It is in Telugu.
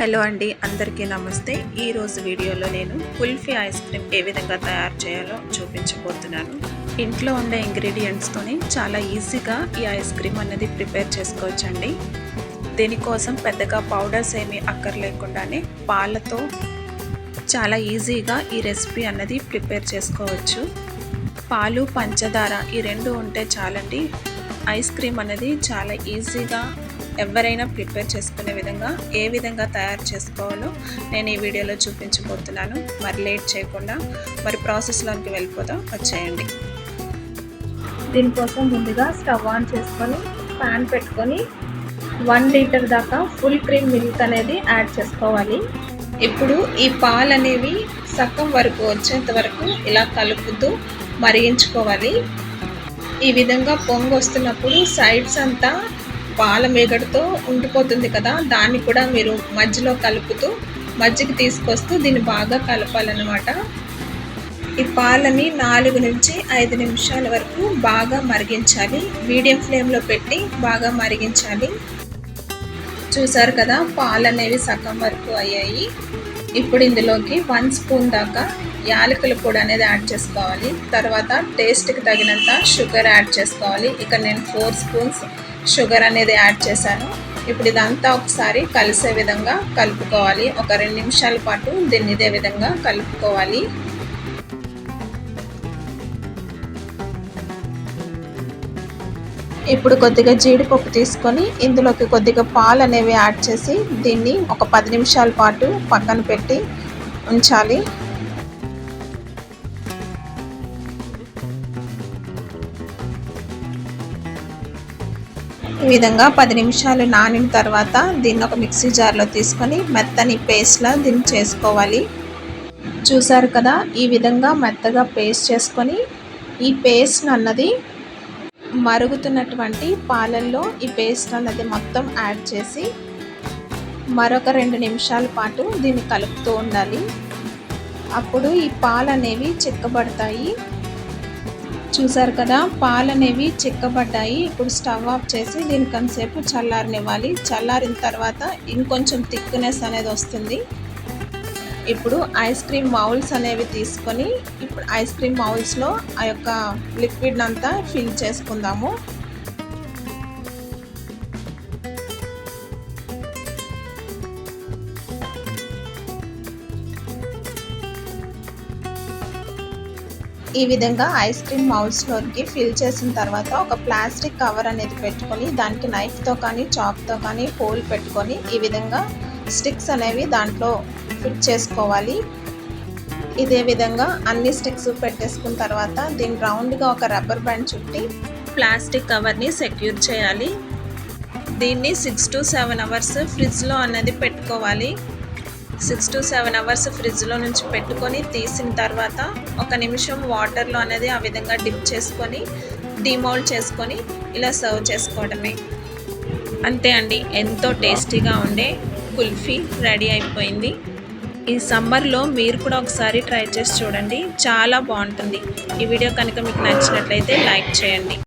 హలో అండి అందరికీ నమస్తే. ఈరోజు వీడియోలో నేను కుల్ఫీ ఐస్ క్రీమ్ ఏ విధంగా తయారు చేయాలో చూపించబోతున్నాను. ఇంట్లో ఉండే ఇంగ్రీడియంట్స్తోని చాలా ఈజీగా ఈ ఐస్ క్రీమ్ అనేది ప్రిపేర్ చేసుకోవచ్చండి. దీనికోసం పెద్దగా పౌడర్స్ ఏమీ అక్కర్లేకుండానే పాలతో చాలా ఈజీగా ఈ రెసిపీ అన్నది ప్రిపేర్ చేసుకోవచ్చు. పాలు పంచదార ఈ రెండు ఉంటే చాలండి. ఐస్ క్రీమ్ అనేది చాలా ఈజీగా ఎవరైనా ప్రిపేర్ చేసుకునే విధంగా ఏ విధంగా తయారు చేసుకోవాలో నేను ఈ వీడియోలో చూపించబోతున్నాను. మరి లేట్ చేయకుండా మరి ప్రాసెస్లోకి వెళ్ళిపోదాం. వచ్చేయండి. దీనికోసం ముందుగా స్టవ్ ఆన్ చేసుకొని ప్యాన్ పెట్టుకొని వన్ లీటర్ దాకా ఫుల్ క్రీమ్ మిల్క్ అనేది యాడ్ చేసుకోవాలి. ఇప్పుడు ఈ పాలు అనేవి సగం వరకు వచ్చేంత వరకు ఇలా కలుపుతూ మరిగించుకోవాలి. ఈ విధంగా పొంగు వస్తున్నప్పుడు సైడ్స్ అంతా పాల మేగడతో ఉండిపోతుంది కదా దాన్ని కూడా మీరు మధ్యలో కలుపుతూ మజ్జిగ తీసుకొస్తూ దీన్ని బాగా కలపాలన్నమాట. ఈ పాలని నాలుగు నుంచి ఐదు నిమిషాల వరకు బాగా మరిగించాలి. మీడియం ఫ్లేమ్లో పెట్టి బాగా మరిగించాలి. చూసారు కదా పాలు అనేవి సగం వరకు అయ్యాయి. ఇప్పుడు ఇందులోకి వన్ స్పూన్ దాకా యాలకుల పొడి అనేది యాడ్ చేసుకోవాలి. తర్వాత టేస్ట్కి తగినంత షుగర్ యాడ్ చేసుకోవాలి. ఇక్కడ నేను ఫోర్ స్పూన్స్ షుగర్ అనేది యాడ్ చేశాను. ఇప్పుడు ఇదంతా ఒకసారి కలిసే విధంగా కలుపుకోవాలి. ఒక రెండు నిమిషాల పాటు దీన్ని ఇదే విధంగా కలుపుకోవాలి. ఇప్పుడు కొద్దిగా జీడిపప్పు తీసుకొని ఇందులోకి కొద్దిగా పాలు అనేవి యాడ్ చేసి దీన్ని ఒక పది నిమిషాల పాటు పక్కన పెట్టి ఉంచాలి. ఈ విధంగా పది నిమిషాలు నానిన తర్వాత దీన్ని ఒక మిక్సీ జార్లో తీసుకొని మెత్తని పేస్ట్లా దీన్ని చేసుకోవాలి. చూసారు కదా ఈ విధంగా మెత్తగా పేస్ట్ చేసుకొని ఈ పేస్ట్ అన్నది మరుగుతున్నటువంటి పాలల్లో ఈ పేస్ట్ అన్నది మొత్తం యాడ్ చేసి మరొక రెండు నిమిషాల పాటు దీన్ని కలుపుతూ ఉండాలి. అప్పుడు ఈ పాలు అనేవి చిక్కబడతాయి. చూసారు కదా పాలు అనేవి చిక్కబడ్డాయి. ఇప్పుడు స్టవ్ ఆఫ్ చేసి దీని కొంతసేపు చల్లారనివ్వాలి. చల్లారిన తర్వాత ఇంకొంచెం థిక్నెస్ అనేది వస్తుంది. ఇప్పుడు ఐస్ క్రీమ్ మౌల్స్ అనేవి తీసుకొని ఇప్పుడు ఐస్ క్రీమ్ మౌల్స్లో ఆ యొక్క లిక్విడ్ అంతా ఫిల్ చేసుకుందాము. ఈ విధంగా ఐస్ క్రీమ్ మౌల్స్లోకి ఫిల్ చేసిన తర్వాత ఒక ప్లాస్టిక్ కవర్ అనేది పెట్టుకొని దానికి నైఫ్తో కానీ చాక్తో కానీ హోల్ పెట్టుకొని ఈ విధంగా స్టిక్స్ అనేవి దాంట్లో ఫిట్ చేసుకోవాలి. ఇదే విధంగా అన్ని స్టిక్స్ పెట్టేసుకున్న తర్వాత దీన్ని రౌండ్గా ఒక రబ్బర్ బ్యాండ్ చుట్టి ప్లాస్టిక్ కవర్ని సెక్యూర్ చేయాలి. దీన్ని సిక్స్ టు సెవెన్ అవర్స్ ఫ్రిడ్జ్లో అనేది పెట్టుకోవాలి. సిక్స్ టు సెవెన్ అవర్స్ ఫ్రిడ్జ్లో నుంచి పెట్టుకొని తీసిన తర్వాత ఒక నిమిషం వాటర్లో అనేది ఆ విధంగా డిప్ చేసుకొని డిమౌల్డ్ చేసుకొని ఇలా సర్వ్ చేసుకోవడమే. అంతే అండి. ఎంతో టేస్టీగా ఉండే కుల్ఫీ రెడీ అయిపోయింది. ఈ సమ్మర్లో మీరు కూడా ఒకసారి ట్రై చేసి చూడండి. చాలా బాగుంటుంది. ఈ వీడియో కనుక మీకు నచ్చినట్లయితే లైక్ చేయండి.